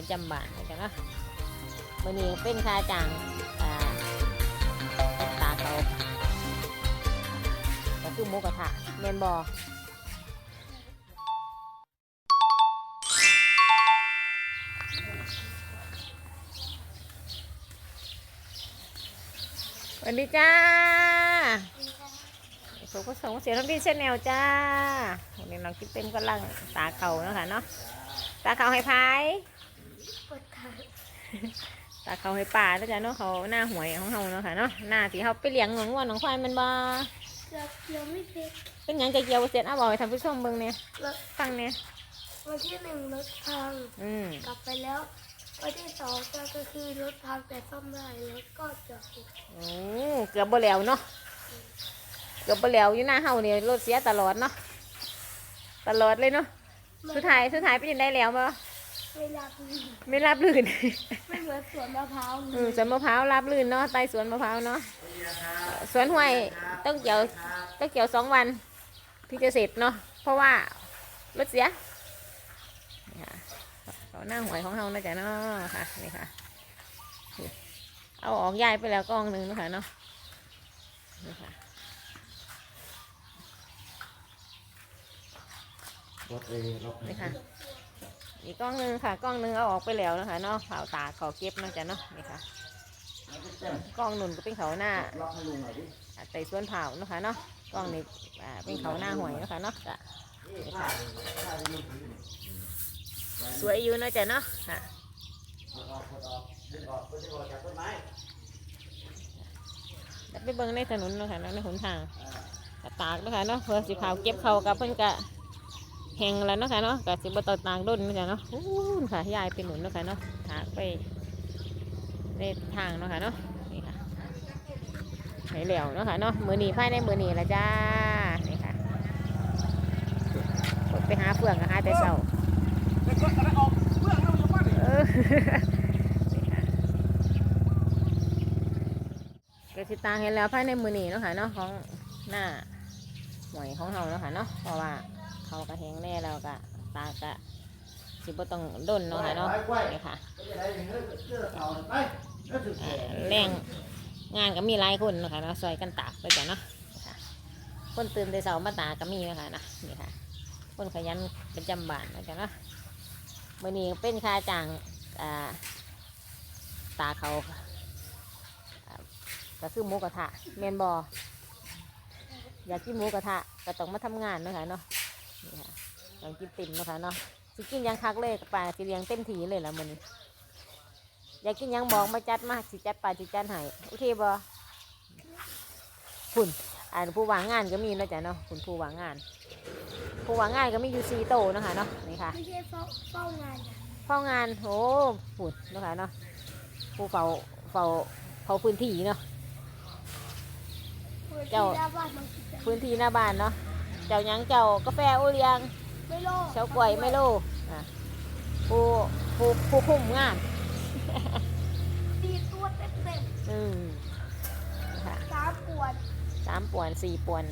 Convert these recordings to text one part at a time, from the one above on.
ประจำบ้านนะจ๊ะเนาะมื้อนี้เป็นค่าจ้างตาเขาก็คือหมูกระทะแม่นบ่สวัสดีจ้าผมก็ส่งเสียงน้ำดีเช่นแนวจ้าวันนี้น้องคิดเต็มกำลังตาเขาเนาะคะเนาะตาเขาให้พาย ตาเขาให้ป่าแล้วจ้ะเนาะเขาหน้าหวยของเขาเนาะค่ะเนาะหน้าที่เขาไปเลี้ยงงวงวัวหนองควายแมันบ่เกือบเกี่ยวไม่เสร็จเป็นหยังจะเกี่ยวบ่เสร็จเอาบอกให้ท่านผู้ชมเบิ่งเนี่ยรถฟังเนี่ยวันที่หนึ่งรถพังอืมกลับไปแล้ววันที่สองก็คือรถพังแต่ซ่อมได้รถก็จอดอยู่โอ้เกือบบ่แล้วเนาะเกือบบ่แล้วอยู่หน้าเฮาเนี่ยรถเสียตลอดเนาะตลอดเลยเนาะสุดท้ายสุดท้ายเป็นยังได้แล้วบ่ เวลาคือไม่รับลื่น ไม่เหมือนสวนมะพร้าวเลอืมยสวนมะพร้าวรับลื่นเนาะใต้สวนมะพร้าวเนาะสวนห้วยต้องเกี่ยวต้องเกี่ยวสองวันที่จะเสร็จเนาะเพราะว่ารถเสียนี่ค่ะเขาหน้าหวยของเรานะจ๊ะเนาะค่ะนี่ค่ะ เอาออกย้ายไปแล้วกองหนึ่งเนาะคะเนาะนี่ค่ะรถเองรถนี่ค่ะ อีกกล้องหนึ่งค่ะ กล้องหนึ่งเอาออกไปแล้วนะคะเนาะเผาตาเขาเก็บเนาะจ๊ะเนาะนี่ค่ะกล้องหนุนก็เป็นเขาหน้าให้ลุงหน่อยดิอ่วนเผานะคะเนาะกล้องนี่อ่าเป็นเขาหน้าหวยนะคะเนาะจ้ะสวยอยู่เนาะจ๊ะเนาะค่ะกดออกกดออกดึงออกเพื่อจะออกจากต้นไปเบิ่งในถนนนะคะเนาะในหนทางตากนาะคะเนาะเพื่อสิเผาเก็บเขากับเพิ่นกะ แห้งแล้วเนาะค่ะเนาะกะสิบ่ต้องตากด้นเนาะจ๊ะเนาะอู้ค่ะยายเป็นหนุนเนาะค่ะเนาะถากไปในทางเนาะค่ะเนาะนี่ค่ะให้แล้วเนาะค่ะเนาะมือหนีภายในมือหนีละจ้านี่ค่ะไปหาเฟืองก็หาแต่เช้าเออเกสิตางเห็นแล้วภายในมือหนีเนาะค่ะเนาะของหน้าหมวยของเราเนาะค่ะเนาะเพราะว่า เขากระแหงแน่แล้วก็ตากะสิบ่ต้องด้นเนาะค่ะเนาะนี่ค่ะก็จะได้เงินเสื้อเก่าไปแล้วถึงอ่าแรงงานก็มีหลายคนเนาะคะเนาะซอยกันตากไปจ้ะเนาะนี่ค่ะคนตื่นแต่เช้ามาตากก็มีเนาะคะนะนี่ค่ะ คนขยันประจำบ้านเนาะจ้ะเนาะมื่อนี้เป็นค่าจ้างอ่าตาเขาอ่าก็คือหมูกระทะเมนบออยากกินหมูกระทะก็ต้องมาทำงานเนาะคะเนาะ นี่ค่ะต้องกินติ่มเนาะคะเนาะสิกินหยังคักเลยปลาสิเลี้ยงเต็มทีเลยละมื่อนี้อยากกินหยังบอกมาจัดมาสิจัดไปสิจัดให้โอเคบ่คุณอ่านผู้วางงานก็มีเนาะจ๊ะเนาะคุณผู้วางงาน ผู้วางงานก็มีอยู่สี่โตะเนาะคะเนาะนี่ค่ะไม่ใช่เฝ้าเฝ้างานนะเฝ้างานโอ้ฝุ่นเนาะคะเนาะผู้เฝ้าเฝ้าเฝ้าพื้นที่เนาะเปิดเจ้าที่หน้าบ้านบางทีจะพื้นที่หน้าบ้านเนาะ เจ้าหยังเจ้ากาแฟโอเลี้ยงไม่โลภเฉากล้วยไมโลอะผู้ผู้ผู้คุมงานตีตัวเต็มเต็มอืมนี่ค่ะๆสามปวดสามป่วนสี่ป่วน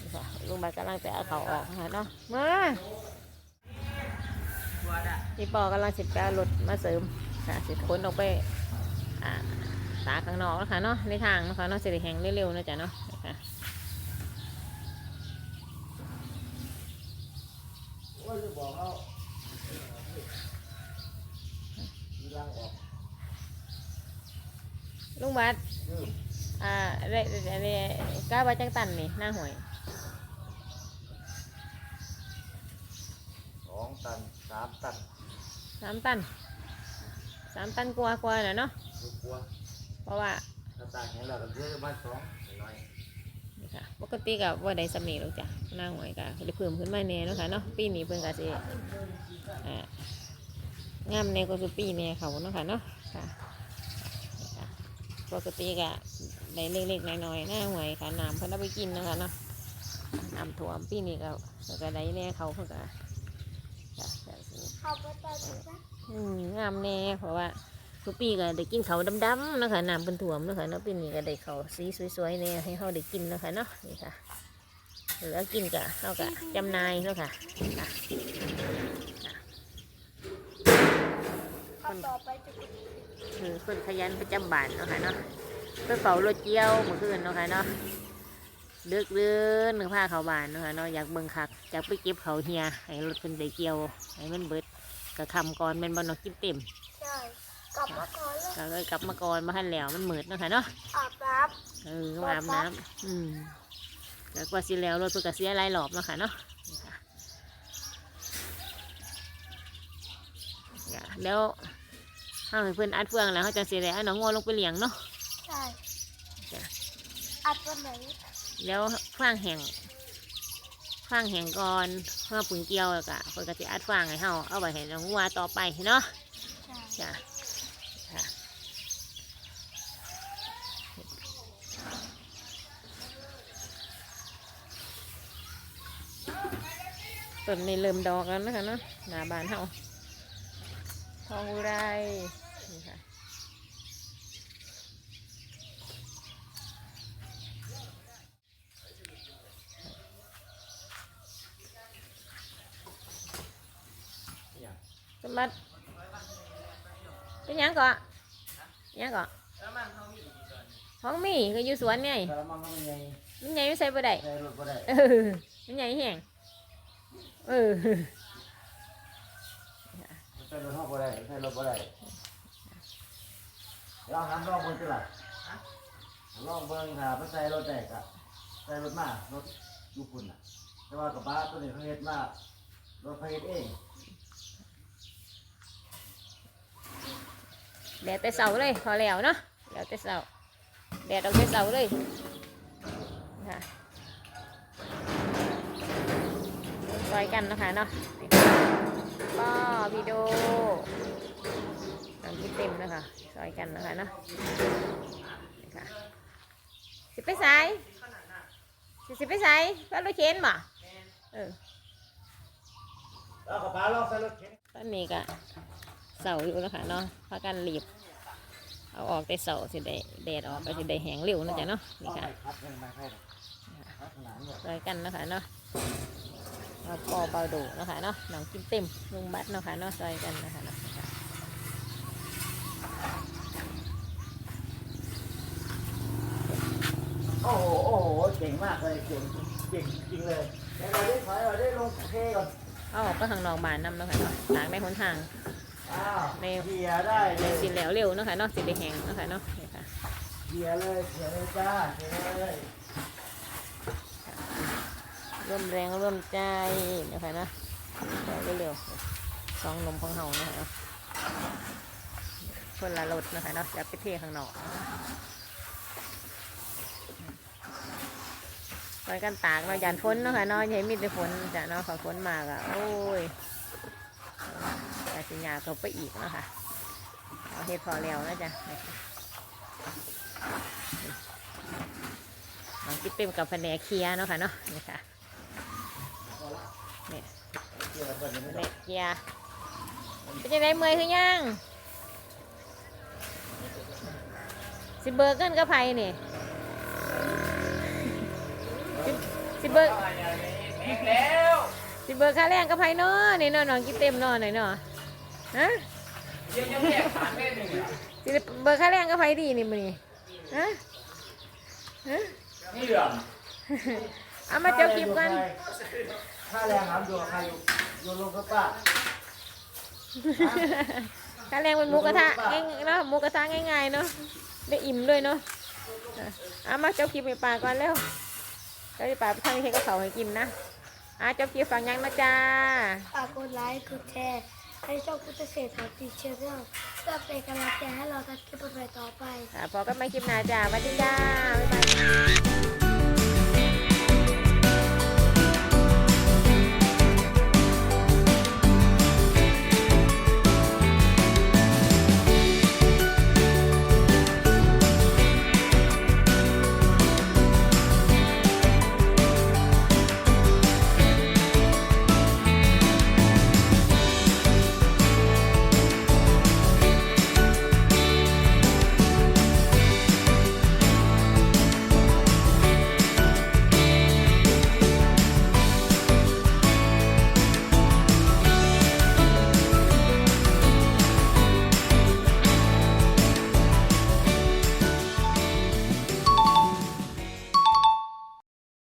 นี่ค่ะลุงบาทกำลังไปเอาเขาออกค่ะเนาะมาพี่ปอกำลังสิบแปดรถมาเสริมค่ะสิขนออกไปอ่าตากข้างนอกแล้วค่ะเนาะในทางนะคะเนาะสิริแหงเร็วๆนะจ๊ะเนาะนี่ค่ะ ว่า จะบอกเขาทีล่างออกลุงบาทอืมอ่าเรเรเรก้าวไว้จังตันนี่หน้าหวยสองตันสามตันสามตันสามตันกว่ากว่าๆน่ะเนาะดูกลัวเพราะว่า ถ้าต่างเห็นเราก็เยอะบ้านสองน้อยนี่ ค่ะ ปกติกับว่าได้สำเนีหรอกจ้ะหน้าหวยก็ได้เพิ่มขึ้นมาแน่เนาะค่ะเนาะปีนี้เพิ่นก็สิอ่างามแน่กว่าสุดปีแน่เขาเนาะค่ะเนาะค่ะนี่ค่ะปกติก็ได้เล็กๆน้อยๆหน้าหวยค่ะน้ำเพิ่นเอาไปกินเนาะคะเนาะน้ำท่วมปีนี้ก็ก็ได้แน่เขาเพิ่นก็จ้ะจ้ะเข้าไปตอนนี้นะอืมงามแน่เพราะว่า ทุกปีก็ได้กินเขาดำๆนะคะน้ำเป็นถ่วมนะคะเนาะปีนี้ก็ได้เขาสีสวยๆเนี่ยให้เขาได้กินนะคะเนาะนี่ค่ะเหลือกินกะเขากะจำนายเนาะค่ะค่ะค่ะต่อเป็นคือคนขยันประจำบ้านเนาะค่ะเนาะเพื่อเฝ้ารถเกี่ยวเมื่อคืนเนาะค่ะเนาะดึกเดือนหนึ่งผ้าเขาบานเนาะค่ะเนาะอยากเบิ่งคักอยากไปเก็บเขาเฮียให้รถเป็นได้เกียวให้มันเบิดกระคำก่อนแมันบอลนกกินเต็มใช่ กลับมาก่อนเลยก็เลยกลับมาก่อนมาหันแล้วมันเหมืดเนาะค่ะเนาะอาบน้เออมาอาบน้ำอืมแล้วกว่าสิแล้วรถเพื่อกเสียหลายรอบเนาะค่ะเนาะนี่ค่ะจ้ะแล้วถ้าให้เพื่อนอัดเฟืองแล้วเขาจะเสียแล้วเอาน้องงัวลงไปเลี้ยงเนาะำใช่จ้ะอัดวันไหนแล้วฟางแห้งฟางแห้งก่อนเพื่อปุ่นเกี่ยวแล้วก็เพื่อนก็จะอัดฟางให้เฮาเอาไปให้น้องงัวต่อไปเนาะใช่จ้ะค่ะ ต้นนี้เริ่มดอกแล้วนะคะเนาะหน้าบ้านเฮาทองอุไรนี่ค่ะสมบัติเป็นหยังก่อนหยังก่อนของมีก็อยู่สวนไงกระมังมันใหญ่มันใหญ่ไม่ใส่บ่ได้ใส่รถบ่ได้เออมันใหญ่แห้ง เออใส่รถห้องบ่ได้ใส่รถบ่ได้เดี๋ยวหันลองเบิ่งสิล่ะลองเบิ่งหาไปใส่รถได้ก็ใส่รถมารถอยู่พุ่นน่ะแต่ว่ากระบะตัวนี้เขาเฮ็ดมารถเขาเฮ็ดเองแดดแต่เสาเลยพอแล้วเนาะแดดแต่เสาแดดออกแต่เสาเลยค่ะ ซอยกันนะคะเนาะก็วิดีโอตามที่เต็มนะคะซอยกันนะคะเนาะค่ะสิไปใส่สิสิไปใส่ก็รถเข็นบ่เออแล้วกระบะลองใส่รถเข็นตอนนี้ก็เสาอยู่แล้วค่ะเนาะพากันรีบเอาออกแต่เสาสิได้แดดออกก็สิได้แห้งเร็วนะจ๊ะเนาะนี่ค่ะคัดเป็นไม้ไผ่คัดขนาดนี้ซอยกันนะคะเนาะ เอาปอเบาดูเนาะคะเนาะหนังกินเต็มลุงบัดเนาะคะเนาะซอยกันเนาะคะเนาะนี่ค่ะโอ้โหโอ้โหเก่งมากเลยเก่งเก่งจริงเลยเดี๋ยวเราได้ถอยเราได้ลงเทก่อนเอาออกไปข้างนอกบ้านนำเนาะคะเนาะล้างในหนทางอ้าวในเกียร์ได้เลในยสิแล้วเร็วเนาะคะเนาะสิได้แห้งเนาะคะเนาะนี่ค่ะ เกียร์เลยเกียร์เลยจ้าเกียร์เลย ร่วมแรงร่วมใจนะคะนะไปเร็วๆสองนมของเฮานะคะคนละรถนะคะเนาะจะไปเทข้างนอกไปกันตากเนาะยานฝนเนาะค่ะเนาะอย่าให้มีแต่ฝนจ้ะเนาะพอฝนมากอะโอ้ยอาจจะยาเขาไปอีกเนาะค่ะเอาเฮ็ดพอแล้วนะจ๊ะน้องกิ๊บเต็มกับแผนกเคลียเนาะค่ะเนาะนี่ค่ะ นี่เกียร์เปิดยังแผไม่นได้กเคลียร์เป็นยังไงเมื่อยคือยังสิเบิกเงินกับไผนี่สิสิเบิกสิเบิกค่าแรงกับไผเนาะนี่เนาะน้องกินเต็มเนาะหน่อยเนาะฮะสิเบิกค่าแรงกับไผดีนี่มื้อนี้ฮะฮะนี่เหลืองเอามาเจ้าคลิปกัน ค่าแรงหามอยู่กับใครอยู่อยู่ลงกับป้าค่าแรงเป็นหมูกระทะง่ายๆเนาะหมูกระทะง่ายๆเนาะได้อิ่มด้วยเนาะอะเอามาเจ้าคลิปให้ป่าก่อนเร็วเจ้าให้ป่าไปทำให้กับเขาวให้กินนะอะเจ้าคลิปฟังยังนะจ้า ฝากกดไลค์ กดแชร์ ให้ช่องพุทธเศรษฐกิจเชียร์เรื่องเพื่อเป็นกำลังใจให้เราทำคลิปใหม่ๆต่อไป อะพอกันไม่คลิปหน้าจ้าสวัสดีจ้าบ๊ายบาย